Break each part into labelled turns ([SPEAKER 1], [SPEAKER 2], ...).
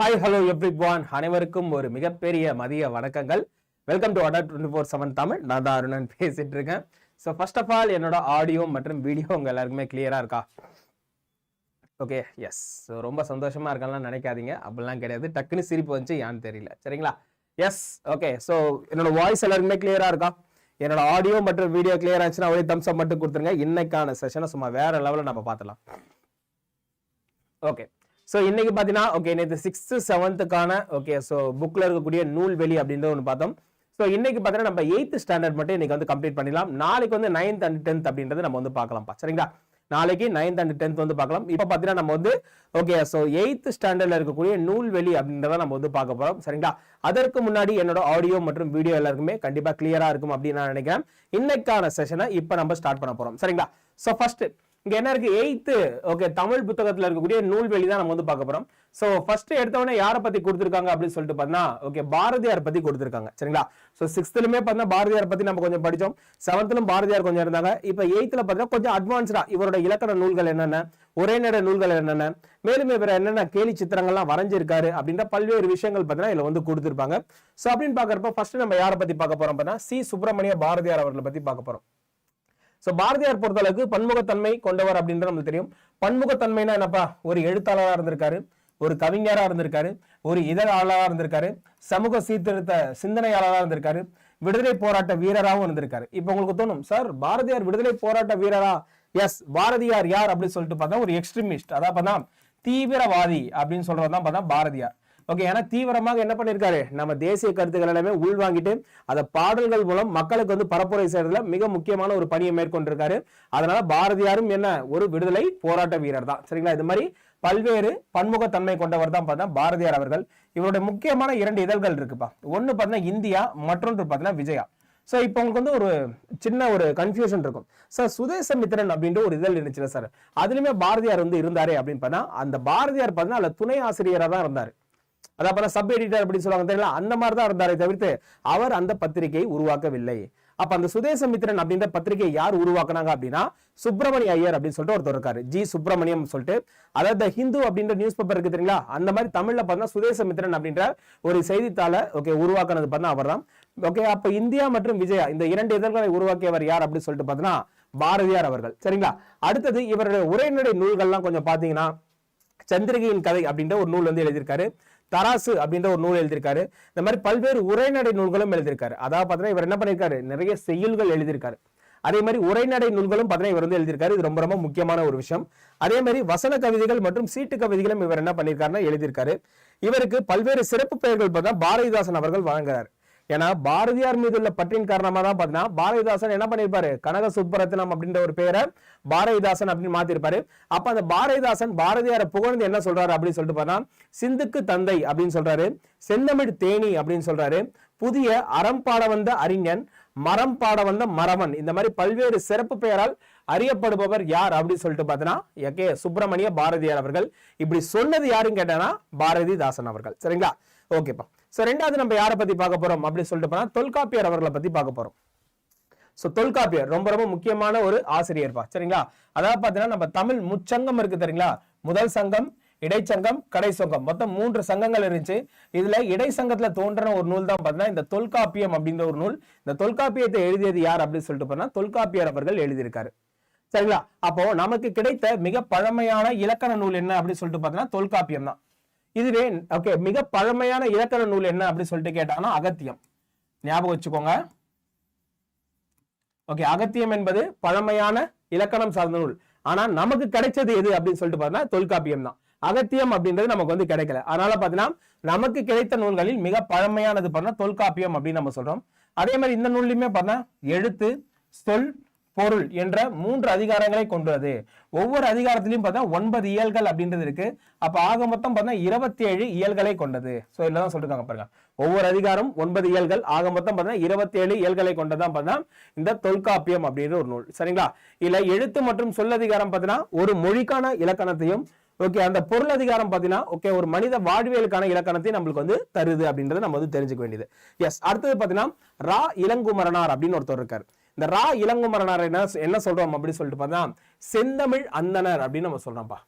[SPEAKER 1] Hi hello every one அனைவருக்கும் ஒரு மிகப்பெரிய மதிய வணக்கங்கள். வெல்கம் டு அடர் டுவெண்ட்டி ஃபோர் செவன் தமிழ். நான் தான் அருணன் பேசிட்டு இருக்கேன். ஸோ ஃபர்ஸ்ட் ஆஃப் ஆல் என்னோட ஆடியோ மற்றும் வீடியோ உங்கள் எல்லாருக்குமே கிளியராக இருக்கா? ஓகே எஸ் ஸோ ரொம்ப சந்தோஷமாக இருக்கலாம் நினைக்காதீங்க. அப்படிலாம் கிடையாது. டக்குன்னு சிரிப்பு வந்துச்சு. ஏன்னு தெரியல. சரிங்களா? எஸ் ஓகே ஸோ என்னோட வாய்ஸ் எல்லாருக்குமே கிளியராக இருக்கா? என்னோட ஆடியோ மற்றும் வீடியோ கிளியர் ஆச்சுன்னா அப்படியே தம்ஸ் மட்டும் கொடுத்துருங்க. இன்னைக்கான செஷனை சும்மா வேற லெவலில் நம்ம பார்த்துலாம் ஓகே ஸோ இன்னைக்கு பார்த்தீங்கன்னா ஓகே நேற்று சிக்ஸ்த்து செவன்த்துக்கான ஓகே ஸோ புக்கில் இருக்கக்கூடிய நூல் வெளி அப்படின்றத ஒன்று பார்த்தோம். ஸோ இன்னைக்கு பார்த்தீங்கன்னா நம்ம எயித்து ஸ்டாண்டர்ட் மட்டும் இன்னைக்கு வந்து கம்ப்ளீட் பண்ணிடலாம். நாளைக்கு வந்து நைன்த் அண்ட் டென்த் அப்படின்றத நம்ம வந்து பார்க்கலாம்ப்பா. சரிங்களா? நாளைக்கு நைன்த் அண்ட் டென்த் வந்து பார்க்கலாம். இப்போ பார்த்தீங்கன்னா நம்ம வந்து ஓகே ஸோ எயித்து ஸ்டாண்டர்டில் இருக்கக்கூடிய நூல்வெளி அப்படின்றத நம்ம வந்து பார்க்க போகிறோம் சரிங்களா? அதற்கு முன்னாடி என்னோட ஆடியோ மற்றும் வீடியோ எல்லாருக்குமே கண்டிப்பாக கிளியராக இருக்கும் அப்படின்னு நான் நினைக்கிறேன். இன்னைக்கான செஷனை இப்போ நம்ம ஸ்டார்ட் பண்ண போகிறோம் சரிங்களா? ஸோ ஃபர்ஸ்ட் இங்கே என்ன இருக்குது எயித்து ஓகே தமிழ் புத்தகத்தில் இருக்கக்கூடிய நூல்வெளி தான் நம்ம வந்து பார்க்க போகிறோம் ஸோ ஃபஸ்ட்டு எடுத்தவொடனே யாரை பற்றி கொடுத்துருக்காங்க அப்படின்னு சொல்லிட்டு பார்த்தா ஓகே பாரதியார் பற்றி கொடுத்துருக்காங்க. சரிங்களா? ஸோ சிக்ஸ்த்துலுமே பார்த்தா பாரதியார் பற்றி நம்ம கொஞ்சம் படித்தோம். செவன்த்திலும் பாரதியார் கொஞ்சம் இருந்தாங்க. இப்போ எயித்தில் பார்த்தீங்கன்னா கொஞ்சம் அட்வான்ஸ்டாக இவரோட இலக்கண நூல்கள் என்னென்ன ஒரே நேர நூல்கள் என்னென்ன மேலும் இவர் என்னென்ன கேலி சித்திரங்கள்லாம் வரைஞ்சிருக்காரு அப்படின்ற பல்வேறு விஷயங்கள் பார்த்தீங்கன்னா இதில் வந்து கொடுத்துருப்பாங்க. ஸோ அப்படின்னு பார்க்குறப்ப ஃபர்ஸ்ட் நம்ம யாரை பற்றி பார்க்க போகிறோம் பார்த்தா சி சுப்பிரமணிய பாரதியார் அவர்களை பற்றி பார்க்க போகிறோம் ஸோ பாரதியார் பொறுத்தளவுக்கு பன்முகத்தன்மை கொண்டவர் அப்படின்றது நமக்கு தெரியும். பன்முகத்தன்மைனா என்னப்பா? ஒரு எழுத்தாளராக இருந்திருக்காரு ஒரு கவிஞராக இருந்திருக்காரு ஒரு இதழாளராக இருந்திருக்காரு சமூக சீர்திருத்த சிந்தனையாளராக இருந்திருக்காரு விடுதலை போராட்ட வீரராகவும் இருந்திருக்காரு. இப்போ உங்களுக்கு தோணும் சார் பாரதியார் விடுதலை போராட்ட வீரரா? எஸ் பாரதியார் யார்? அப்படின்னு சொல்லிட்டு பார்த்தா ஒரு எக்ஸ்ட்ரீமிஸ்ட் அதான் பார்த்தா தீவிரவாதி அப்படின்னு சொல்றது தான் பார்த்தா பாரதியார். ஓகே ஏன்னா தீவிரமாக என்ன பண்ணியிருக்காரு நம்ம தேசிய கருத்துக்கள் எல்லாமே உள்வாங்கிட்டு அதை பாடல்கள் மூலம் மக்களுக்கு வந்து பரப்புரை செய்யறதுல மிக முக்கியமான ஒரு பணியை மேற்கொண்டிருக்காரு. அதனால பாரதியாரும் என்ன ஒரு விடுதலை போராட்ட வீரர் தான். சரிங்களா? இது மாதிரி பல்வேறு பன்முகத்தன்மை கொண்டவர் தான் பார்த்தா பாரதியார் அவர்கள். இவருடைய முக்கியமான இரண்டு இதழ்கள் இருக்குப்பா. ஒன்று பார்த்தீங்கன்னா இந்தியா மற்றொன்று பார்த்தீங்கன்னா விஜயா. ஸோ இப்போ உங்களுக்கு வந்து ஒரு சின்ன ஒரு கன்ஃபியூஷன் இருக்கும். சார் சுதேசமித்திரன் அப்படின்ற ஒரு இதழ் இருந்துச்சுல சார். அதுலேயுமே பாரதியார் வந்து இருந்தாரே அப்படின்னு பார்த்தா அந்த பாரதியார் பார்த்தீங்கன்னா அதில் துணை ஆசிரியராக தான் இருந்தார். அதான் சப் எடிட்டர் அப்படின்னு சொல்லுவாங்க தெரியல அந்த மாதிரி தான் இருந்தாரே தவிர்த்து அவர் அந்த பத்திரிகையை உருவாக்கவில்லை. அப்ப அந்த சுதேசமித்திரன் அப்படின்ற பத்திரிகையை யார் உருவாக்குனாங்க அப்படின்னா சுப்பிரமணிய ஐயர் அப்படின்னு சொல்லிட்டு ஒருத்தர் இருக்காரு. ஜி சுப்பிரமணியம் சொல்லிட்டு. அதாவது ஹிந்து அப்படின்ற நியூஸ் பேப்பர் இருக்கு தெரியுங்களா? அந்த மாதிரி தமிழ்ல பார்த்தா சுதேசமித்திரன் அப்படின்ற ஒரு செய்தித்தாளை ஓகே உருவாக்குனது பார்த்தா அவர் தான் ஓகே அப்ப இந்தியா மற்றும் விஜயா இந்த இரண்டு இதழ்களை உருவாக்கியவர் யார் அப்படின்னு சொல்லிட்டு பார்த்தீங்கன்னா பாரதியார் அவர்கள். சரிங்களா? அடுத்தது இவருடைய உரைநடை நூல்கள்லாம் கொஞ்சம் பாத்தீங்கன்னா சந்திரிகையின் கதை அப்படின்ற ஒரு நூல் வந்து எழுதியிருக்காரு. தராசு அப்படின்ற ஒரு நூல் எழுதியிருக்காரு. இந்த மாதிரி பல்வேறு உரைநடை நூல்களும் எழுதியிருக்காரு. அதாவது பார்த்தீங்கன்னா இவர் என்ன பண்ணியிருக்காரு? நிறைய செய்யுள்கள் எழுதியிருக்காரு. அதே மாதிரி உரைநடை நூல்களும் பார்த்தீங்கன்னா இவர் வந்து எழுதியிருக்காரு. இது ரொம்ப ரொம்ப முக்கியமான ஒரு விஷயம். அதே மாதிரி வசன கவிதைகள் மற்றும் சீட்டு கவிதைகளும் இவர் என்ன பண்ணியிருக்காருன்னா எழுதியிருக்காரு. இவருக்கு பல்வேறு சிறப்பு பெயர்கள் பார்த்தா பாரதிதாசன் அவர்கள் வழங்குறாரு. ஏன்னா பாரதியார் மீது உள்ள பற்றின் காரணமா தான் பார்த்தீங்கன்னா பாரதிதாசன் என்ன பண்ணிருப்பாரு? கனக சுப்பரத்னம் அப்படின்ற ஒரு பேரை பாரதிதாசன் அப்படின்னு மாத்திருப்பாரு. அப்ப அந்த பாரதிதாசன் பாரதியாரை புகழ்ந்து என்ன சொல்றாரு அப்படின்னு சொல்லிட்டு பார்த்தா சிந்துக்கு தந்தை அப்படின்னு சொல்றாரு. செந்தமிழ் தேனி அப்படின்னு சொல்றாரு. புதிய அறம் பாட வந்த அறிஞன் மரம் பாட வந்த மரவன். இந்த மாதிரி பல்வேறு சிறப்பு பெயரால் அறியப்படுபவர் யார் அப்படின்னு சொல்லிட்டு பார்த்தீங்கன்னா எகே சுப்பிரமணிய பாரதியார் அவர்கள். இப்படி சொன்னது யாருன்னு கேட்டானா பாரதிதாசன் அவர்கள். சரிங்களா? ஓகேப்பா. சோ ரெண்டாவது நம்ம யாரை பத்தி பார்க்க போறோம் அப்படின்னு சொல்லிட்டு போனா தொல்காப்பியர் அவர்களை பத்தி பார்க்க போறோம். ஸோ தொல்காப்பியர் ரொம்ப ரொம்ப முக்கியமான ஒரு ஆசிரியர்ப்பா சரிங்களா? அதாவது பாத்தீங்கன்னா நம்ம தமிழ் முச்சங்கம் இருக்கு தெரியுங்களா? முதல் சங்கம் இடைச்சங்கம் கடை சங்கம். மொத்தம் மூன்று சங்கங்கள் இருந்துச்சு. இதுல இடை சங்கத்துல தோன்றின ஒரு நூல் தான் பாத்தீங்கன்னா இந்த தொல்காப்பியம் அப்படின்ற ஒரு நூல். இந்த தொல்காப்பியத்தை எழுதியது யார் அப்படின்னு சொல்லிட்டு போனா தொல்காப்பியர் அவர்கள் எழுதியிருக்காரு. சரிங்களா? அப்போ நமக்கு கிடைத்த மிக பழமையான இலக்கண நூல் என்ன அப்படின்னு சொல்லிட்டு பார்த்தீங்கன்னா தொல்காப்பியம் தான். இதுவே ஓகே மிக பழமையான இலக்கண நூல் என்ன அப்படின்னு சொல்லிட்டு கேட்டாங்கன்னா அகத்தியம். ஞாபகம் வச்சுக்கோங்க. ஓகே அகத்தியம் என்பது பழமையான இலக்கணம் சார்ந்த நூல். ஆனா நமக்கு கிடைச்சது எது அப்படின்னு சொல்லிட்டு பார்த்தீங்கன்னா தொல்காப்பியம் தான். அகத்தியம் அப்படின்றது நமக்கு வந்து கிடைக்கல. அதனால பார்த்தீங்கன்னா நமக்கு கிடைத்த நூல்களில் மிக பழமையானது பார்த்தா தொல்காப்பியம் அப்படின்னு நம்ம சொல்றோம். அதே மாதிரி இந்த நூல்லையுமே பார்த்தா எழுத்து சொல் பொருள் என்ற மூன்று அதிகாரங்களை கொண்டுள்ளது. ஒவ்வொரு அதிகாரத்திலையும் பார்த்தா ஒன்பது இயல்கள் அப்படின்றது இருக்கு. அப்ப ஆக மொத்தம் பார்த்தா இருபத்தி ஏழு இயல்களை கொண்டது. சோ இல்லதான் சொல்லிருக்காங்க பாருங்க. ஒவ்வொரு அதிகாரம் ஒன்பது இயல்கள் ஆக மொத்தம் பார்த்தா இருபத்தி ஏழு இயல்களை கொண்டதான் பார்த்தா இந்த தொல்காப்பியம் அப்படின்ற ஒரு நூல். சரிங்களா? இல்ல எழுத்து மற்றும் சொல் அதிகாரம் பார்த்தீங்கன்னா ஒரு மொழிக்கான இலக்கணத்தையும் ஓகே அந்த பொருள் அதிகாரம் பார்த்தீங்கன்னா ஓகே ஒரு மனித வாழ்வியலுக்கான இலக்கணத்தை நம்மளுக்கு வந்து தருது அப்படின்றத நம்ம வந்து தெரிஞ்சுக்க வேண்டியது. எஸ் அடுத்தது பார்த்தீங்கன்னா ரா இளங்குமரனார் அப்படின்னு ஒருத்தர் இருக்காரு. இந்த ரா இளங்குமரனார் என்ன என்ன சொல்றோம் அப்படின்னு சொல்லிட்டு பார்த்தா செந்தமிழ் அந்தனர் அப்படின்னு நம்ம சொல்றோம்ப்பா.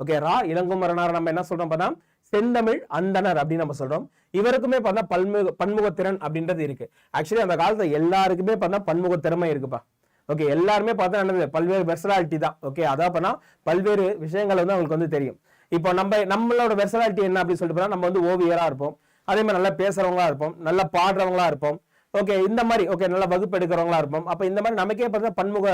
[SPEAKER 1] ஓகே ரா இளங்குமரனார் நம்ம என்ன சொல்றோம் பார்த்தா செந்தமிழ் அந்தனர் அப்படின்னு நம்ம சொல்றோம். இவருக்குமே பார்த்தா பன்முக பன்முகத்திறன் அப்படின்றது இருக்கு. ஆக்சுவலி அந்த காலத்துல எல்லாருக்குமே பார்த்தா பன்முக திறமை இருக்குப்பா. ஓகே எல்லாருமே பார்த்தா என்னது பல்வேறு பெர்சனாலிட்டி தான். ஓகே அதான் பண்ணா பல்வேறு விஷயங்கள் வந்து அவங்களுக்கு வந்து தெரியும். இப்போ நம்ம நம்மளோட பெர்சனாலிட்டி என்ன அப்படின்னு சொல்லிட்டு நம்ம வந்து ஓவியரா இருப்போம். அதே மாதிரி நல்லா பேசுறவங்களா இருப்போம். நல்லா பாடுறவங்களா இருப்போம். ஓகே இந்த மாதிரி ஓகே நல்லா வகுப்பு எடுக்கிறவங்களா இருப்போம். அப்போ இந்த மாதிரி நமக்கே பார்த்தா பன்முக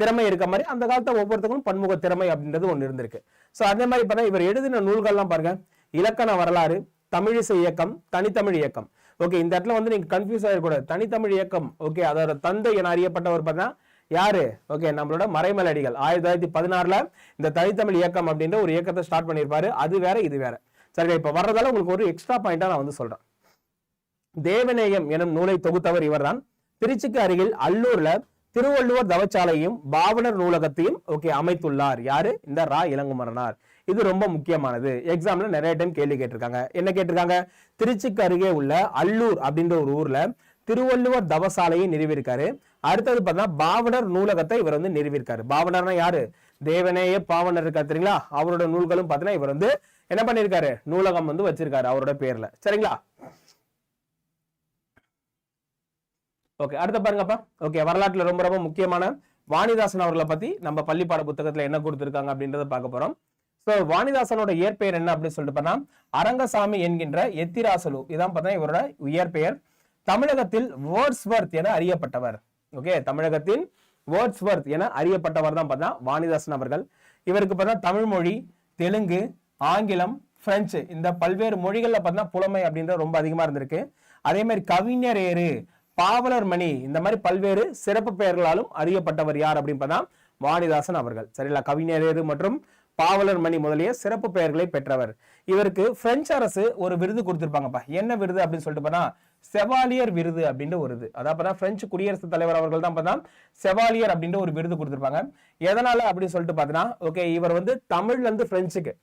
[SPEAKER 1] திறமை இருக்க மாதிரி அந்த காலத்தில் ஒவ்வொருத்தருக்கும் பன்முக திறமை அப்படின்றது ஒன்று இருந்திருக்கு. ஸோ அதே மாதிரி பார்த்தா இவர் எழுதின நூல்கள்லாம் பாருங்க. இலக்கண வரலாறு தமிழிசை இயக்கம் தனித்தமிழ் இயக்கம். ஓகே இந்த இடத்துல வந்து நீங்கள் கன்ஃபியூஸ் ஆகிடக்கூடாது தனித்தமிழ் இயக்கம் ஓகே அதோட தந்தை என அறியப்பட்டவர் பார்த்தா யாரு? ஓகே நம்மளோட மறைமலடிகள். ஆயிரத்தி தொள்ளாயிரத்தி பதினாறுல இந்த தனித்தமிழ் இயக்கம் அப்படின்ற ஒரு இயக்கத்தை ஸ்டார்ட் பண்ணியிருப்பாரு. அது வேற இது வேற. சரிங்க இப்போ வர்றதால உங்களுக்கு ஒரு எக்ஸ்ட்ரா பாயிண்டா நான் வந்து சொல்றேன். தேவநேயம் எனும் நூலை தொகுத்தவர் இவர்தான். திருச்சிக்கு அருகில் அல்லூர்ல திருவள்ளுவர் தவச்சாலையும் பாவனர் நூலகத்தையும் ஓகே அமைத்துள்ளார். யாரு? இந்த ரா. இளங்குமரனார். இது ரொம்ப முக்கியமானது. எக்ஸாம்ல நிறைய டைம் கேள்வி கேட்டிருக்காங்க. என்ன கேட்டிருக்காங்க? திருச்சிக்கு அருகே உள்ள அல்லூர் அப்படின்ற ஒரு ஊர்ல திருவள்ளுவர் தவசாலையை நிறுவியிருக்காரு. அடுத்தது பார்த்தா பாவனர் நூலகத்தை இவர் வந்து நிறுவியிருக்காரு. பாவனர்னா யாரு? தேவனேய பாவனர் இருக்கா தெரியுங்களா? அவரோட நூல்களும் பார்த்தீங்கன்னா இவர் வந்து என்ன பண்ணியிருக்காரு? நூலகம் வந்து வச்சிருக்காரு அவரோட பேர்ல. சரிங்களா? ஓகே அடுத்த பாருங்கப்பா. ஓகே வரலாற்றுல ரொம்ப ரொம்ப முக்கியமான வாணிதாசன் அவர்களை பத்தி நம்ம பள்ளிப்பாட புத்தகத்துல என்ன கொடுத்துருக்காங்க அப்படின்றத பார்க்க போறோம். ஸோ வாணிதாசனோட இயற்பெயர் என்ன அப்படின்னு சொல்லிட்டு பார்த்தா அரங்கசாமி என்கின்ற எத்திராசலு. இதான் பார்த்தா இவரோட இயற்பெயர். தமிழகத்தில் வேர்ட்ஸ்வர்த் என அறியப்பட்டவர். ஓகே தமிழகத்தின் வேர்ட்ஸ்வர்த் என அறியப்பட்டவர் தான் பார்த்தா வாணிதாசன் அவர்கள். இவருக்கு பார்த்தா தமிழ் மொழி தெலுங்கு ஆங்கிலம் பிரெஞ்சு இந்த பல்வேறு மொழிகளில் பார்த்தா புலமை அப்படின்றது ரொம்ப அதிகமாக இருந்திருக்கு. அதே மாதிரி கவிஞர் ஏறு பாவலர் மணி. இந்த மாதிரி பல்வேறு சிறப்பு பெயர்களாலும் அறியப்பட்டவர் யார் அப்படின்னு பார்த்தா வாணிதாசன் அவர்கள். சரிங்களா? கவிஞரேறு மற்றும் பாவலர் மணி முதலிய சிறப்பு பெயர்களை பெற்றவர். இவருக்கு பிரெஞ்சு அரசு ஒரு விருது கொடுத்திருப்பாங்கப்பா. என்ன விருது அப்படின்னு சொல்லிட்டு போனா செவாலியர் விருது அப்படின்ற ஒரு இது. அதான் பார்த்தா பிரெஞ்சு குடியரசுத் தலைவர் அவர்கள் தான் பார்த்தா செவாலியர் அப்படின்ற ஒரு விருது கொடுத்திருப்பாங்க. எதனால அப்படின்னு சொல்லிட்டு பார்த்தீங்கன்னா ஓகே இவர் வந்து தமிழ்ல இருந்து பிரெஞ்சுக்கு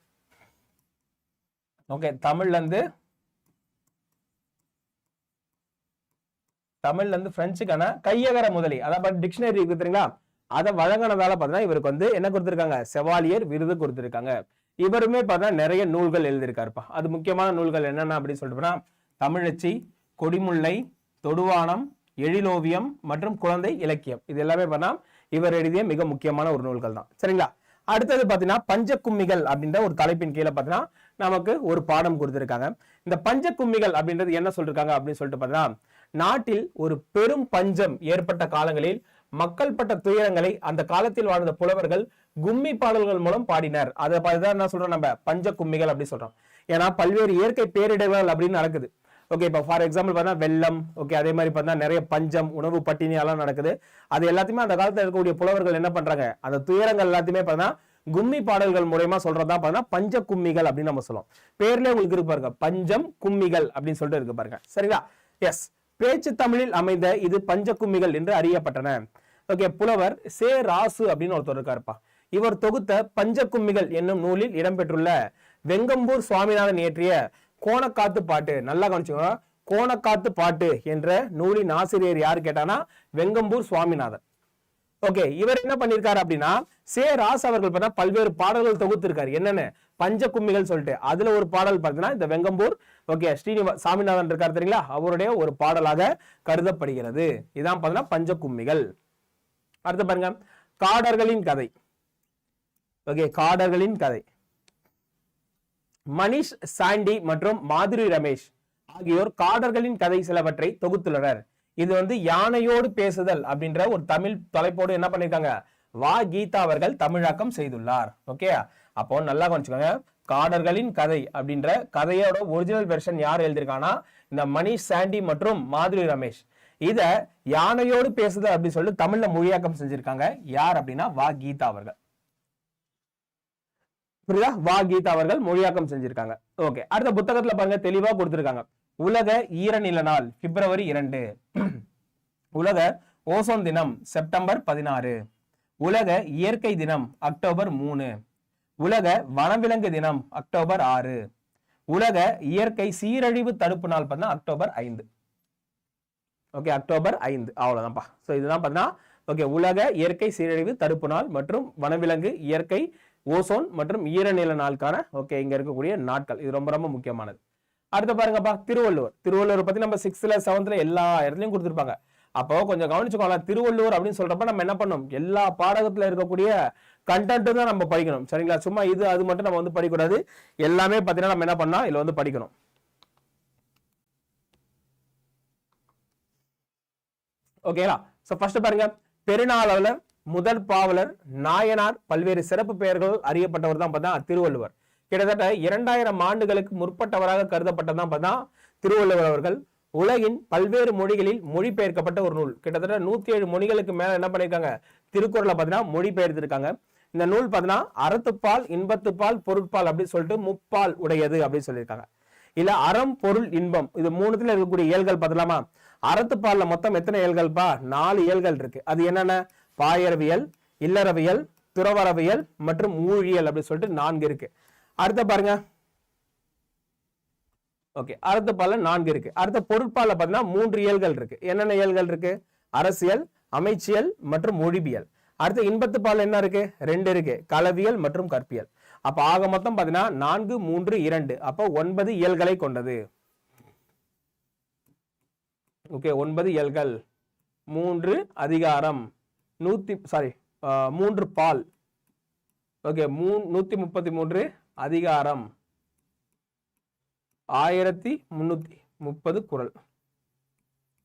[SPEAKER 1] ஓகே தமிழ்ல இருந்து தமிழ்ல இருந்து பிரெஞ்சுக்கான கையகர முதலி. அதாவது டிக்ஷனரி இருக்கு தெரியுங்களா? அதை வழங்கினதால பார்த்தீங்கன்னா இவருக்கு வந்து என்ன கொடுத்துருக்காங்க? செவாலியர் விருது கொடுத்துருக்காங்க. இவருமே பார்த்தா நிறைய நூல்கள் எழுதியிருக்காருப்பா. அது முக்கியமான நூல்கள் என்னென்ன அப்படின்னு சொல்லிட்டுனா தமிழச்சி கொடிமுல்லை தொடுவானம் எழிலோவியம் மற்றும் குழந்தை இலக்கியம். இது எல்லாமே பார்த்தா இவர் எழுதிய மிக முக்கியமான ஒரு நூல்கள் தான். சரிங்களா? அடுத்தது பார்த்தீங்கன்னா பஞ்சக்கும்மிகள் அப்படின்ற ஒரு தலைப்பின் கீழே பார்த்தீங்கன்னா நமக்கு ஒரு பாடம் கொடுத்துருக்காங்க. இந்த பஞ்சக்கும்மிகள் அப்படின்றது என்ன சொல்லிருக்காங்க அப்படின்னு சொல்லிட்டு பார்த்தீங்கன்னா நாட்டில் ஒரு பெரும் பஞ்சம் ஏற்பட்ட காலங்களில் மக்கள் பட்ட துயரங்களை அந்த காலத்தில் வாழ்ந்த புலவர்கள் கும்மி பாடல்கள் மூலம் பாடினர். அதை தான் என்ன சொல்றோம் நம்ம பஞ்ச கும்மிகள் அப்படின்னு சொல்றோம். ஏன்னா பல்வேறு இயற்கை பேரிடர்கள் அப்படின்னு நடக்குது. ஓகே இப்போ ஃபார் எக்ஸாம்பிள் பார்த்தா வெள்ளம் ஓகே அதே மாதிரி பார்த்தா நிறைய பஞ்சம் உணவு பட்டினி எல்லாம் நடக்குது. அது எல்லாத்தையுமே அந்த காலத்தில் இருக்கக்கூடிய புலவர்கள் என்ன பண்றாங்க? அந்த துயரங்கள் எல்லாத்தையுமே பார்த்தா கும்மி பாடல்கள் மூலயமா சொல்றதா பார்த்தா பஞ்ச கும்மிகள் அப்படின்னு நம்ம சொல்லுவோம். பேர்லயே உங்களுக்கு இருக்கு பாருங்க. பஞ்சம் கும்மிகள் அப்படின்னு சொல்லிட்டு இருக்கு பாருங்க. சரிங்களா? எஸ் பேச்சு தமிழில் அமைந்த இது பஞ்சக்கும்மிகள் என்று அறியப்பட்டன. ஓகே புலவர் சே ராசு அப்படின்னு ஒருத்தர் இருக்காருப்பா. இவர் தொகுத்த பஞ்ச கும்மிகள் என்னும் நூலில் இடம்பெற்றுள்ள வெங்கம்பூர் சுவாமிநாதன் இயற்றிய கோணக்காத்து பாட்டு நல்லா கவனிச்சுக்கோங்க. கோணக்காத்து பாட்டு என்ற நூலின் ஆசிரியர் யார் கேட்டானா? வெங்கம்பூர் சுவாமிநாதன். ஓகே இவர் என்ன பண்ணிருக்காரு அப்படின்னா சே ராஸ் அவர்கள் பார்த்தா பல்வேறு பாடல்கள் தொகுத்திருக்காரு. என்னென்ன? பஞ்ச கும்மிகள் சொல்லிட்டு. அதுல ஒரு பாடல் பார்த்தீங்கன்னா இந்த வெங்கம்பூர் ஓகே ஸ்ரீனிவா சாமிநாதன் இருக்கார் தெரியுங்களா? அவருடைய ஒரு பாடலாக கருதப்படுகிறது. இதான் பார்த்தீங்கன்னா பஞ்ச கும்மிகள் அடுத்து பாருங்க. காடர்களின் கதை. ஓகே காடர்களின் கதை. மணிஷ் சாண்டி மற்றும் மாதுரி ரமேஷ் ஆகியோர் காடர்களின் கதை சிலவற்றை தொகுத்துள்ளனர். இது வந்து யானையோடு பேசுதல் அப்படின்ற ஒரு தமிழ் தலைப்போடு என்ன பண்ணிருக்காங்க? வா கீதா அவர்கள் தமிழாக்கம் செய்துள்ளார். ஓகே அப்போ நல்லா கொஞ்சம் காடர்களின் கதை அப்படின்ற கதையோட ஒரிஜினல் வெர்ஷன் யார் எழுதியிருக்காங்கன்னா இந்த மணிஷ் சாண்டி மற்றும் மாதுரி ரமேஷ். இதை யானையோடு பேசுது அப்படின்னு சொல்லிட்டு தமிழ்ல மொழியாக்கம் செஞ்சிருக்காங்க. யார் அப்படின்னா வா கீதா அவர்கள். புரியுதா? வா கீதா அவர்கள் மொழியாக்கம் செஞ்சிருக்காங்க. ஓகே அடுத்த புத்தகத்துல பாருங்க தெளிவா கொடுத்திருக்காங்க. உலக ஈரநில நாள் பிப்ரவரி இரண்டு. உலக ஓசோன் தினம் செப்டம்பர் பதினாறு. உலக இயற்கை தினம் அக்டோபர் மூணு. உலக வனவிலங்கு தினம் அக்டோபர் ஆறு. உலக இயற்கை சீரழிவு தடுப்பு நாள் பார்த்தா அக்டோபர் ஐந்து. ஓகே அக்டோபர் ஐந்து. அவ்வளோதான்ப்பா ஸோ இதுதான் பார்த்தீங்கன்னா ஓகே உலக இயற்கை சீரழிவு தடுப்பு நாள் மற்றும் வனவிலங்கு இயற்கை ஓசோன் மற்றும் ஈரநில நாளுக்கான ஓகே இங்கே இருக்கக்கூடிய நாட்கள். இது ரொம்ப ரொம்ப முக்கியமானது. அடுத்து பாருங்கப்பா திருவள்ளுவர். திருவள்ளுவர் பற்றி நம்ம சிக்ஸ்த்தில் செவன்த்தில் எல்லா இடத்துலையும் கொடுத்துருப்பாங்க. அப்போ கொஞ்சம் கவனிச்சுக்கோங்களேன் திருவள்ளுவர் அப்படின்னு சொல்கிறப்ப நம்ம என்ன பண்ணோம் எல்லா பாடகத்தில் இருக்கக்கூடிய கண்டென்ட் தான் நம்ம படிக்கணும். சரிங்களா? சும்மா இது அது மட்டும் நம்ம வந்து படிக்கக்கூடாது. எல்லாமே பார்த்தீங்கன்னா நம்ம என்ன பண்ணால் இதில் வந்து படிக்கணும். ஓகேங்களா ஸோ ஃபர்ஸ்ட் பாருங்க. பெருநாளவர் முதல் பாவலர் நாயனார் பல்வேறு சிறப்பு பெயர்கள் அறியப்பட்டவர் தான் பார்த்தா திருவள்ளுவர். கிட்டத்தட்ட இரண்டாயிரம் ஆண்டுகளுக்கு முற்பட்டவராக கருதப்பட்டதான் பார்த்தா திருவள்ளுவர் அவர்கள். உலகின் பல்வேறு மொழிகளில் மொழிபெயர்க்கப்பட்ட ஒரு நூல். கிட்டத்தட்ட நூத்தி ஏழு மொழிகளுக்கு மேல என்ன பண்ணிருக்காங்க? திருக்குறளை பார்த்தீங்கன்னா மொழிபெயர்த்திருக்காங்க. இந்த நூல் பார்த்தீங்கன்னா அறத்துப்பால் இன்பத்துப்பால் பொருட்பால் அப்படின்னு சொல்லிட்டு முப்பால் உடையது அப்படின்னு சொல்லியிருக்காங்க. இல்ல அறம் பொருள் இன்பம். இது மூணுத்துல இருக்கக்கூடிய இயல்கள் பார்த்தலாமா அறத்துப்பால்ல மொத்தம் எத்தனை இயல்கள்பா நாலு இயல்கள் இருக்கு. அது என்னென்ன? பாயரவியல் இல்லறவியல் துறவரவியல் மற்றும் ஊழியல் அப்படின்னு சொல்லிட்டு நான்கு இருக்கு. அடுத்த பாருங்க. ஓகே அடுத்த நான்கு இருக்கு. அடுத்த பொருட்பால பார்த்தீங்கன்னா மூன்று இயல்கள் இருக்கு. என்னென்ன இயல்கள் இருக்கு? அரசியல் அமைச்சியல் மற்றும் மொழிபியல் அடுத்து இன்பத்து பால் என்ன இருக்கு? ரெண்டு இருக்கு. களவியல் மற்றும் கற்பியல். அப்ப ஆக மொத்தம் பாத்தீங்கன்னா நான்கு மூன்று இரண்டு. அப்போ ஒன்பது இயல்களை கொண்டது. ஓகே ஒன்பது இயல்கள். மூன்று அதிகாரம். நூத்தி சாரி மூன்று பால். ஓகே மூ நூத்தி முப்பத்தி மூன்று அதிகாரம். ஆயிரத்தி முன்னூத்தி முப்பது குரல்.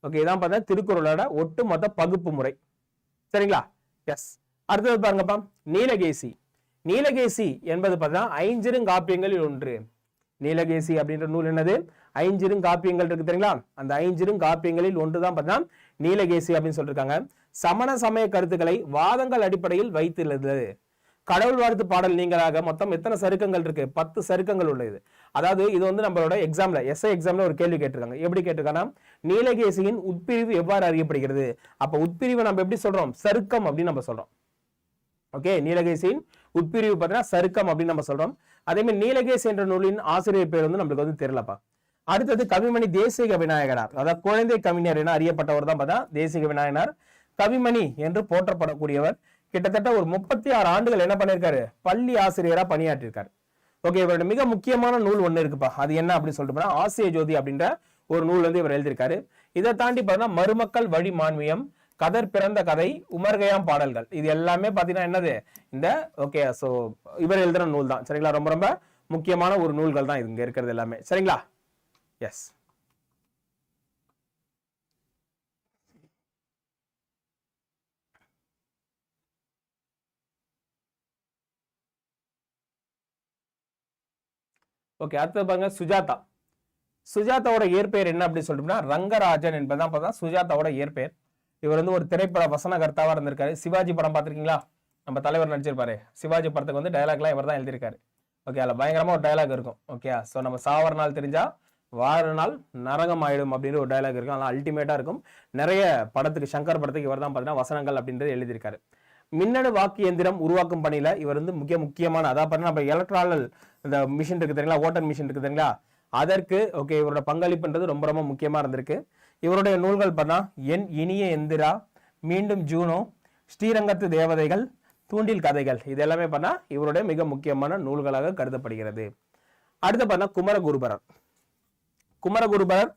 [SPEAKER 1] ஓகே இதான் பார்த்தா திருக்குறளோட ஒட்டுமொத்த பகுப்பு முறை. சரிங்களா? எஸ் அடுத்தது பாருங்கப்பா. நீலகேசி. நீலகேசி என்பது பார்த்தீங்கன்னா ஐஞ்சிருங்காப்பியங்களில் ஒன்று. நீலகேசி அப்படின்ற நூல் என்னது? ஐஞ்சிருங்காப்பியங்கள் இருக்கு தெரியுங்களா? அந்த ஐஞ்சிருங்காப்பியங்களில் ஒன்று தான் பார்த்தீங்கன்னா நீலகேசி அப்படின்னு சொல்லியிருக்காங்க சமண சமய கருத்துக்களை வாதங்கள் அடிப்படையில் வைத்துள்ளது. கடவுள் வாழ்த்து பாடல் நீங்களாக மொத்தம் எத்தனை சருக்கங்கள் இருக்கு? பத்து சருக்கங்கள் உள்ளது. அதாவது இது வந்து நம்மளோட எக்ஸாம்ல எஸ்ஐ எக்ஸாம்ல ஒரு கேள்வி கேட்டிருக்காங்க. எப்படி கேட்டிருக்காங்கன்னா நீலகேசியின் உட்பிரிவு எவ்வாறு அறியப்படுகிறது? அப்ப உட்பிரிவை நம்ம எப்படி சொல்றோம்? சருக்கம் அப்படின்னு நம்ம சொல்றோம். ஓகே நீலகேசியின் உட்பிரிவு பார்த்தீங்கன்னா சருக்கம் அப்படின்னு நம்ம சொல்றோம். அதே மாதிரி நீலகேசி என்ற நூலின் ஆசிரியர் பேர் வந்து நம்மளுக்கு வந்து தெரியலப்பா. அடுத்தது கவிமணி தேசிக விநாயகனார். அதாவது குழந்தை கவிஞர் என அறியப்பட்டவர் தான் பார்த்தா தேசிக விநாயகனார். கவிமணி என்று போற்றப்படக்கூடியவர். கிட்டத்தட்ட ஒரு முப்பத்தி ஆறு ஆண்டுகள் என்ன பண்ணியிருக்காரு பள்ளி ஆசிரியரா பணியாற்றியிருக்காரு ஓகே இவரோட மிக முக்கியமான நூல் ஒன்று இருக்குப்பா. அது என்ன அப்படின்னு சொல்லிட்டு ஆசிய ஜோதி அப்படின்ற ஒரு நூல் வந்து இவர் எழுதியிருக்காரு. இதை தாண்டி பார்த்தீங்கன்னா மருமக்கள் வழி மான்மியம் கதர் பிறந்த கதை உமர்கயாம் பாடல்கள். இது எல்லாமே பார்த்தீங்கன்னா என்னது? இந்த ஓகே ஸோ இவர் எழுதுகிற நூல் தான் சரிங்களா? ரொம்ப ரொம்ப முக்கியமான ஒரு நூல்கள் தான் இங்கே இருக்கிறது எல்லாமே. சரிங்களா? எஸ் ஓகே அடுத்தது பாருங்க சுஜாதா. சுஜாதாவோட இயற்பெயர் என்ன அப்படின்னு சொல்லிட்டோம்னா ரங்கராஜன் என்பதுதான். பார்த்தா சுஜாதாவோட இயற்பெயர் இவர் வந்து ஒரு திரைப்பட வசனகர்த்தாவாக இருந்திருக்காரு. சிவாஜி படம் பார்த்துருக்கீங்களா? நம்ம தலைவர் நடிச்சிருப்பாரு. சிவாஜி படத்துக்கு வந்து டயலாக்லாம் இவர் தான் எழுதியிருக்காரு. ஓகே அதில் பயங்கரமாக ஒரு டயலாக் இருக்கும். ஓகே ஸோ நம்ம சாவர நாள் தெரிஞ்சா வார நாள் நரகம் ஆயிடும் அப்படின்னு ஒரு டயலாக் இருக்கும். அதெல்லாம் அல்டிமேட்டாக இருக்கும். நிறைய படத்துக்கு சங்கர் படத்துக்கு இவர் தான் பார்த்தீங்கன்னா வசனங்கள் அப்படின்றது எழுதியிருக்காரு. மின்னணு வாக்கு எந்திரம் உருவாக்கும் பணியில் இவர் வந்து முக்கிய முக்கியமான அதாவது பார்த்தீங்கன்னா நம்ம எலக்ட்ரானல் இந்த மிஷின் இருக்குது தெரியுங்களா? ஓட்டர் மிஷின் இருக்குது தெரியுங்களா? அதற்கு ஓகே இவரோட பங்களிப்புன்றது ரொம்ப ரொம்ப முக்கியமாக இருந்திருக்கு. இவருடைய நூல்கள் பார்த்தா என் இனிய எந்திரா மீண்டும் ஜூனோ ஸ்ரீரங்கத்து தேவதைகள் தூண்டில் கதைகள். இது எல்லாமே பண்ணா இவருடைய மிக முக்கியமான நூல்களாக கருதப்படுகிறது. அடுத்து பார்த்தா குமரகுருபரர். குமரகுருபரர்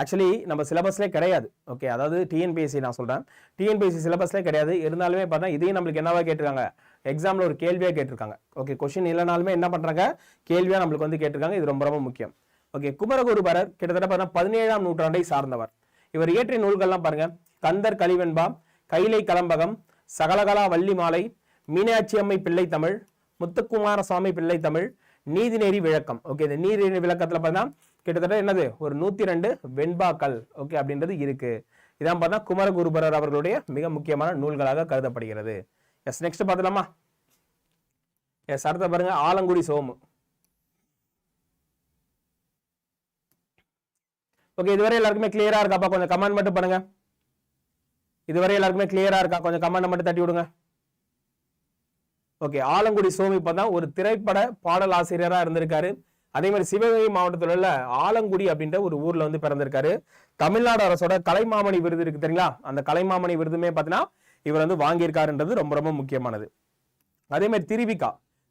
[SPEAKER 1] ஆக்சுவலி நம்ம சிலபஸ்லேயே கிடையாது. ஓகே அதாவது டிஎன்பிஎஸ்சி நான் சொல்கிறேன் டிஎன்பிஎஸ்சி சிலபஸ்லேயே கிடையாது. இருந்தாலுமே பார்த்தா இதையும் நம்மளுக்கு என்னவா கேட்டிருக்காங்க? எக்ஸாமில் ஒரு கேள்வியாக கேட்டிருக்காங்க. ஓகே கொஷின் இல்லைனாலுமே என்ன பண்ணுறாங்க கேள்வியாக நம்மளுக்கு வந்து கேட்டிருக்காங்க. இது ரொம்ப ரொம்ப முக்கியம். ஓகே குமரகுருபரர் கிட்டத்தட்ட பார்த்தா பதினேழாம் நூற்றாண்டை சார்ந்தவர். இவர் இயற்றிய நூல்கள்லாம் பாருங்கள் கந்தர் கலிவெண்பா கைலை கலம்பகம் சகலகலா வள்ளி மாலை மீனாட்சி அம்மை பிள்ளை தமிழ் முத்துக்குமார சுவாமி பிள்ளை தமிழ் நீதிநெறி விளக்கம். ஓகே இந்த நீதிநெறி விளக்கத்தில் பார்த்தீங்கன்னா கிட்டத்தட்ட என்னது? ஒரு நூத்தி ரெண்டு வெண்பாக்கள். ஓகே அப்படின்றது இருக்கு. இதான் பார்த்தா குமரகுருபரர் அவர்களுடைய மிக முக்கியமான நூல்களாக கருதப்படுகிறது. எஸ் நெக்ஸ்ட் பார்த்துலாமா எஸ் அடுத்த பாருங்க. ஆலங்குடி சோமு. ஓகே இதுவரை எல்லாருக்குமே கிளியரா இருக்காப்பா கொஞ்சம் கமெண்ட் மட்டும் பண்ணுங்க. இதுவரை எல்லாருக்குமே கிளியரா இருக்கா? கொஞ்சம் கமெண்ட் மட்டும் தட்டி விடுங்க. ஓகே ஆலங்குடி சோமி பார்த்தா ஒரு திரைப்பட பாடல் ஆசிரியரா இருந்திருக்காரு. அதே மாதிரி சிவகங்கை மாவட்டத்தில் உள்ள ஆலங்குடி அப்படின்ற ஒரு ஊர்ல வந்து பிறந்திருக்காரு. தமிழ்நாடு அரசோட கலைமாமணி விருது இருக்கு தெரியுங்களா? அந்த கலைமாமணி விருதுமே பார்த்தீங்கன்னா இவர் வந்து வாங்கியிருக்காருன்றது ரொம்ப ரொம்ப முக்கியமானது. அதே மாதிரி திருவிக்கா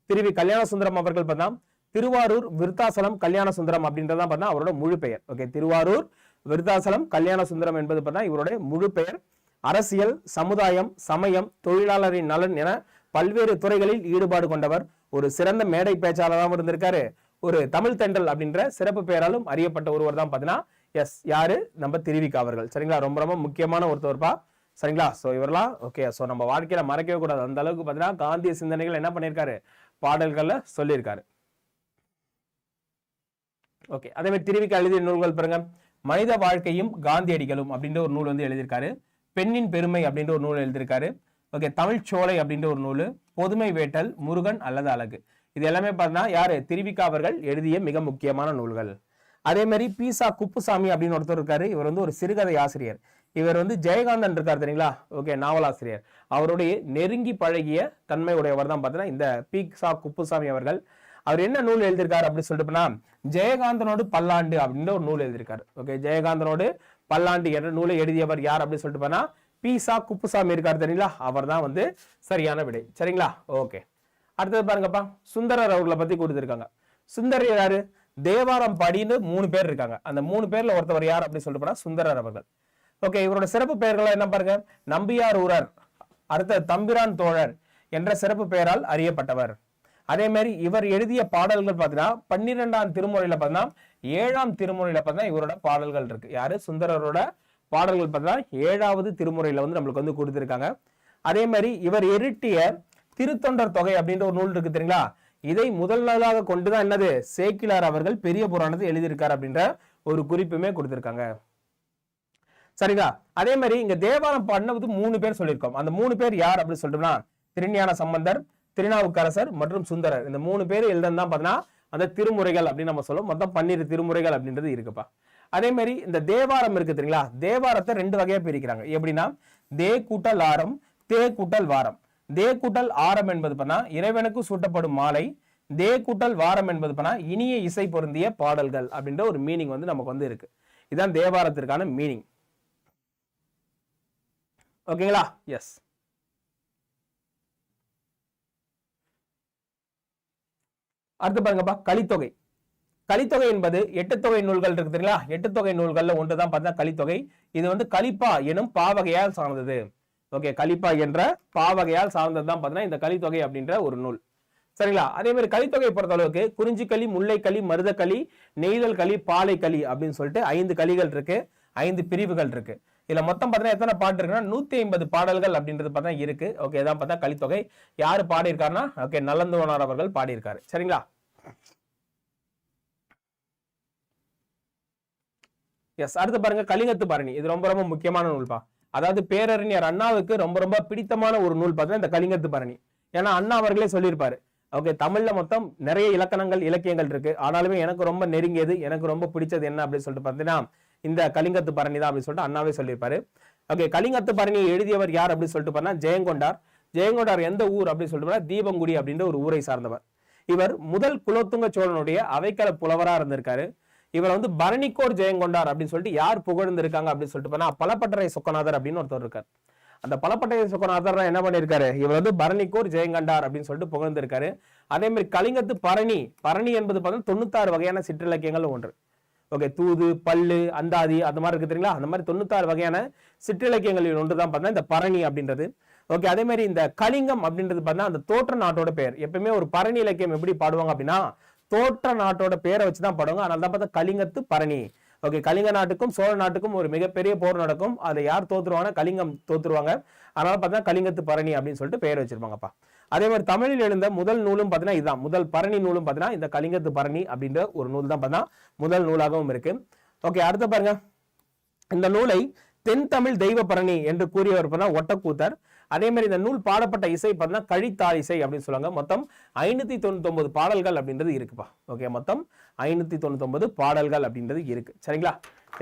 [SPEAKER 1] திருவி கல்யாண சுந்தரம் அவர்கள் பார்த்தா திருவாரூர் விருத்தாசலம் கல்யாண சுந்தரம் அப்படின்றதான் பார்த்தா அவரோட முழு பெயர். ஓகே திருவாரூர் விருத்தாசலம் கல்யாண சுந்தரம் என்பது பார்த்தா இவருடைய முழு பெயர். அரசியல் சமுதாயம் சமயம் தொழிலாளரின் நலன் என பல்வேறு துறைகளில் ஈடுபாடு கொண்டவர். ஒரு சிறந்த மேடை பேச்சாளராகவும் இருந்திருக்காரு. ஒரு தமிழ் தெண்டல் அப்படின்ற சிறப்பு பெயராலும் அறியப்பட்ட ஒருவர் தான் பார்த்தீங்கன்னா எஸ் யாரு? நம்ம திருவிக்கா அவர்கள். சரிங்களா? ரொம்ப ரொம்ப முக்கியமான ஒருத்தவர்ப்பா. சரிங்களா? ஸோ இவரெல்லாம் ஓகே ஸோ நம்ம வாழ்க்கையில மறக்கவே கூடாது. அந்த அளவுக்கு பார்த்தீங்கன்னா காந்திய சிந்தனைகள் என்ன பண்ணியிருக்காரு? பாடல்கள்ல சொல்லியிருக்காரு. ஓகே அதே மாதிரி திருவிக்கா எழுதிய நூல்கள் பாருங்க. மனித வாழ்க்கையும் காந்தியடிகளும் அப்படின்ற ஒரு நூல் வந்து எழுதியிருக்காரு. பெண்ணின் பெருமை அப்படின்ற ஒரு நூல் எழுதியிருக்காரு. ஓகே தமிழ் சோலை அப்படின்ற ஒரு நூல். பொதுமை வேட்டல் முருகன் அல்லது அழகு. இது எல்லாமே பார்த்தீங்கன்னா யாரு? திருவிக்கா அவர்கள் எழுதிய மிக முக்கியமான நூல்கள். அதே மாதிரி பீசா குப்புசாமி அப்படின்னு ஒருத்தர் இருக்காரு. இவர் வந்து ஒரு சிறுகதை ஆசிரியர். இவர் வந்து ஜெயகாந்தன் இருக்கார் தெரியுங்களா? ஓகே நாவலாசிரியர் அவருடைய நெருங்கி பழகிய தன்மை உடையவர் தான் பார்த்தீங்கன்னா இந்த பீசா குப்புசாமி அவர்கள். அவர் என்ன நூல் எழுதியிருக்காரு அப்படின்னு சொல்லிட்டு ஜெயகாந்தனோடு பல்லாண்டு அப்படின்ற ஒரு நூல் எழுதியிருக்காரு. ஓகே ஜெயகாந்தனோடு பல்லாண்டு என்ற நூலை எழுதியவர் யார் அப்படின்னு சொல்லிட்டு போனா பீசா குப்புசாமி இருக்கார் தெரியுங்களா? அவர் தான் வந்து சரியான விடை. சரிங்களா? ஓகே. அடுத்தது பாருங்கப்பா சுந்தரர் அவர்களை பத்தி கொடுத்துருக்காங்க. சுந்தரர் யாரு? தேவாரம் படின்னு மூணு பேர் இருக்காங்க. அந்த மூணு பேர்ல ஒருத்தவர் யார் அப்படின்னு சொல்லிட்டு போனா சுந்தரர் அவர்கள். ஓகே இவரோட சிறப்பு பெயர்கள் என்ன பாருங்க? நம்பியார் ஊரர் அடுத்த தம்பிரான் தோழர் என்ற சிறப்பு பெயரால் அறியப்பட்டவர். அதே மாதிரி இவர் எழுதிய பாடல்கள் பார்த்தீங்கன்னா பன்னிரெண்டாம் திருமுறையில பார்த்தீங்கன்னா ஏழாம் திருமுறையில பார்த்தீங்கன்னா இவரோட பாடல்கள் இருக்கு. யாரு? சுந்தரரோட பாடல்கள் பார்த்தீங்கன்னா ஏழாவது திருமுறையில வந்து நம்மளுக்கு வந்து கொடுத்துருக்காங்க. அதே மாதிரி இவர் எரிட்டிய திருத்தொண்டர் தொகை அப்படின்ற ஒரு நூல் இருக்கு தெரியுங்களா? இதை முதல் நாளாக கொண்டுதான் என்னது? சேக்கிலார் அவர்கள் பெரிய புராணத்தை எழுதியிருக்கார் அப்படின்ற ஒரு குறிப்புமே கொடுத்திருக்காங்க. சரிங்களா? அதே மாதிரி இங்க தேவாரம் பாடினது மூணு பேர் சொல்லியிருக்கோம். அந்த மூணு பேர் யார் அப்படின்னு சொல்லிட்டோம்னா திருஞான சம்பந்தர் திருநாவுக்கரசர் மற்றும் சுந்தரர். இந்த மூணு பேர் எழுதுனது தான் பார்த்தீங்கன்னா அந்த திருமுறைகள் அப்படின்னு நம்ம சொல்லுவோம். மொத்தம் பன்னிரு திருமுறைகள் அப்படின்றது இருக்குப்பா. அதே மாதிரி இந்த தேவாரம் இருக்கு தெரியுங்களா? தேவாரத்தை ரெண்டு வகையா பிரிக்கிறாங்க. எப்படின்னா தே கூட்டல் ஆரம் தே கூட்டல் வாரம். தே கூட்டல் ஆரம் என்பது பண்ணா இறைவனுக்கு சூட்டப்படும் மாலை தே கூட்டல் வாரம் என்பது பண்ணா இனிய இசை பொருந்திய பாடல்கள் அப்படின்ற ஒரு மீனிங் வந்து நமக்கு வந்து இருக்கு. இதுதான் தேவாரத்திற்கான மீனிங் ஓகேங்களா? எஸ் அடுத்து பாருங்கப்பா கலித்தொகை. கலித்தொகை என்பது எட்டு தொகை நூல்கள் இருக்கு தெரியுங்களா? எட்டு தொகை நூல்கள்ல ஒன்று தான் பார்த்தா கலித்தொகை. இது வந்து கலிப்பா எனும் பாவகையால் சார்ந்தது. ஓகே கலிப்பா என்ற பாவகையால் சார்ந்தது தான் பார்த்தீங்கன்னா இந்த கலித்தொகை அப்படின்ற ஒரு நூல். சரிங்களா? அதே மாதிரி கலித்தொகை பொறுத்த அளவுக்கு குறிஞ்சிக்களி முல்லைக்களி மருதக்களி நெய்தல் களி பாலைக்களி அப்படின்னு சொல்லிட்டு ஐந்து களிகள் இருக்கு ஐந்து பிரிவுகள் இருக்கு. இதுல மொத்தம் பார்த்தீங்கன்னா எத்தனை பாட்டு இருக்குன்னா நூத்தி ஐம்பது பாடல்கள் அப்படின்றது பார்த்தா இருக்கு. ஓகே இதான் பார்த்தா கலித்தொகை. யாரு பாடியிருக்காருன்னா? ஓகே நலந்தோனார் அவர்கள் பாடியிருக்காரு. சரிங்களா? எஸ் அடுத்து பாருங்க கலிங்கத்து பரணி. இது ரொம்ப ரொம்ப முக்கியமான நூல்பா. அதாவது பேரறிஞர் அண்ணாவுக்கு ரொம்ப ரொம்ப பிடித்தமான ஒரு நூல் பார்த்தீங்கன்னா இந்த கலிங்கத்து பரணி. ஏன்னா அண்ணா அவர்களே சொல்லியிருப்பாரு. ஓகே தமிழில் மொத்தம் நிறைய இலக்கணங்கள் இலக்கியங்கள் இருக்கு. ஆனாலுமே எனக்கு ரொம்ப நெருங்கியது எனக்கு ரொம்ப பிடிச்சது என்ன அப்படின்னு சொல்லிட்டு பார்த்தீங்கன்னா இந்த கலிங்கத்து பரணி தான் அப்படின்னு சொல்லிட்டு அண்ணாவே சொல்லியிருப்பாரு. ஓகே கலிங்கத்து பரணியை எழுதியவர் யார் அப்படின்னு சொல்லிட்டு பார்த்தா ஜெயங்கொண்டார். ஜெயங்கொண்டார் எந்த ஊர் அப்படின்னு சொல்லிட்டு பார்த்தா தீபங்குடி அப்படின்ற ஒரு ஊரை சார்ந்தவர். இவர் முதல் குலோத்துங்க சோழனுடைய அவைக்கள புலவராக இருந்திருக்காரு. இவரை வந்து பரணிக்கோர் ஜெயங்கொண்டார் அப்படின்னு சொல்லிட்டு யார் புகழ்ந்திருக்காங்க அப்படின்னு சொல்லிட்டு போனா பலப்பட்டறை சொக்கநாதர் அப்படின்னு ஒருத்தர் இருக்கார். அந்த பலப்பட்டறை சொக்கநாதர் என்ன பண்ணியிருக்காரு இவர் வந்து பரணிக்கோர் ஜெயங்கண்டார் அப்படின்னு சொல்லிட்டு புகழ்ந்திருக்காரு. அதே மாதிரி கலிங்கத்து பரணி பரணி என்பது பார்த்தீங்கன்னா தொண்ணூத்தாறு வகையான சிற்றிலக்கியங்கள் ஒன்று. ஓகே தூது பல்லு அந்தாதி அந்த மாதிரி இருக்கு தெரியுங்களா? அந்த மாதிரி தொண்ணூத்தாறு வகையான சிற்றிலக்கியங்களில் ஒன்று தான் பார்த்தீங்கன்னா இந்த பரணி அப்படின்றது. ஓகே அதே மாதிரி இந்த கலிங்கம் அப்படின்றது பார்த்தீங்கன்னா அந்த தோற்ற நாட்டோட பெயர். எப்பயுமே ஒரு பரணி இலக்கியம் எப்படி பாடுவாங்க அப்படின்னா தோற்ற நாட்டோட பேரை வச்சு தான் படுவாங்க அதனால தான் பார்த்தா கலிங்கத்து பரணி. ஓகே கலிங்க நாட்டுக்கும் சோழ நாட்டுக்கும் ஒரு மிகப்பெரிய போர் நடக்கும். அதை யார் தோத்துருவாங்கன்னா கலிங்கம் தோத்துருவாங்க. அதனால பார்த்தா கலிங்கத்து பரணி அப்படின்னு சொல்லிட்டு பெயர் வச்சிருப்பாங்கப்பா. அதே மாதிரி தமிழில் எழுந்த முதல் நூலும் பார்த்தீங்கன்னா இதுதான். முதல் பரணி நூலும் பார்த்தீங்கன்னா இந்த கலிங்கத்து பரணி அப்படின்ற ஒரு நூல் தான் பார்த்தா முதல் நூலாகவும் இருக்கு. ஓகே அடுத்த பாருங்க. இந்த நூலை தென் தமிழ் தெய்வ பரணி என்று கூறியவர் பார்த்தா ஒட்டக்கூத்தர். அதே மாதிரி இந்த நூல் பாடப்பட்ட இசை பார்த்தீங்கன்னா கழித்தார் இசை அப்படின்னு சொல்லுவாங்க. மொத்தம் ஐநூத்தி தொண்ணூத்தொன்பது பாடல்கள் அப்படின்றது இருக்குப்பா. ஓகே மொத்தம் ஐநூத்தி தொண்ணூத்தொன்பது பாடல்கள் அப்படின்றது இருக்கு. சரிங்களா?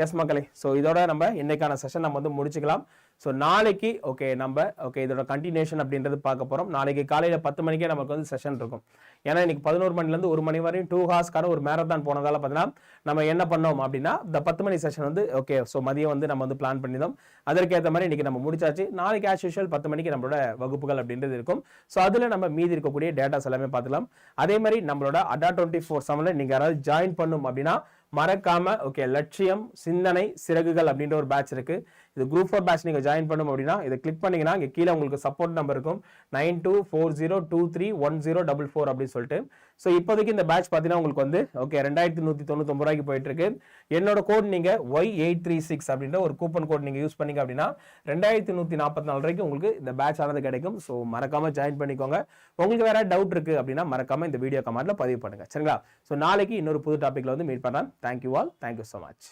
[SPEAKER 1] எஸ் மக்களே. ஸோ இதோட நம்ம இன்னைக்கான செஷன் நம்ம வந்து முடிச்சுக்கலாம். ஸோ நாளைக்கு ஓகே நம்ம ஓகே இதோட கண்டினியூஷன் அப்படின்றது பார்க்க போகிறோம் நாளைக்கு காலையில் பத்து மணிக்கே நமக்கு வந்து செஷன் இருக்கும். ஏன்னா இன்னைக்கு பதினோரு மணிலேருந்து ஒரு மணி வரையும் டூ ஹார்ஸ்க்கான ஒரு மேரத்தான் போனதால் பார்த்தீங்கன்னா நம்ம என்ன பண்ணோம் அப்படின்னா இந்த பத்து மணி செஷன் வந்து ஓகே ஸோ மதியம் வந்து நம்ம வந்து பிளான் பண்ணியிருந்தோம். அதற்கேற்ற மாதிரி இன்னைக்கு நம்ம முடிச்சாச்சு. நாளைக்கு ஆஸ் யூஷுவல் பத்து மணிக்கு நம்மளோட வகுப்புகள் அப்படின்றது இருக்கும். ஸோ அதில் நம்ம மீதி இருக்கக்கூடிய டேட்டாஸ் எல்லாமே பார்த்துக்கலாம். அதே மாதிரி நம்மளோட அடா டுவெண்ட்டி ஃபோர் செவனில் நீங்கள் யாராவது ஜாயின் பண்ணும் அப்படின்னா மறக்காம ஓகே லட்சியம் சிந்தனை சிறகுகள் அப்படின்ற ஒரு பேட்ச் இருக்கு. இது குரூப் ஃபோர் பேட்ச் நீங்கள் ஜாயின் பண்ணும் அப்படின்னா இதை கிளிக் பண்ணீங்கன்னா இங்கே கீழே உங்களுக்கு சப்போர்ட் நம்பர் இருக்கும். Nine two four zero two three one zero double four அப்படின்னு சொல்லிட்டு. ஸோ இப்போதைக்கு இந்த பேட்ச் பார்த்தீங்கன்னா உங்களுக்கு வந்து ஓகே ரெண்டாயிரத்தி நூற்றி தொண்ணூத்தொம்பது ரூபாய்க்கு போயிட்டு இருக்கு என்னோட கோட் நீங்கள் ஒய் எயிட் த்ரீ சிக்ஸ் அப்படின்ற ஒரு கூப்பன் கோட் நீங்கள் யூஸ் பண்ணீங்க அப்படின்னா ரெண்டாயிரத்தி நூற்றி நாற்பத்தி நாலு ரூபாய்க்கு உங்களுக்கு இந்த பேட்ச் ஆனது கிடைக்கும். ஸோ மறக்காமல் ஜாயின் பண்ணிக்கோங்க. உங்களுக்கு வேற டவுட் இருக்கு அப்படின்னா மறக்காம இந்த வீடியோ கமெண்ட்ல பதிவு பண்ணுங்க. சரிங்களா? ஸோ நாளைக்கு இன்னொரு புது டாபிக்ல வந்து மீட் பண்ணலாம். Thank you all thank you so much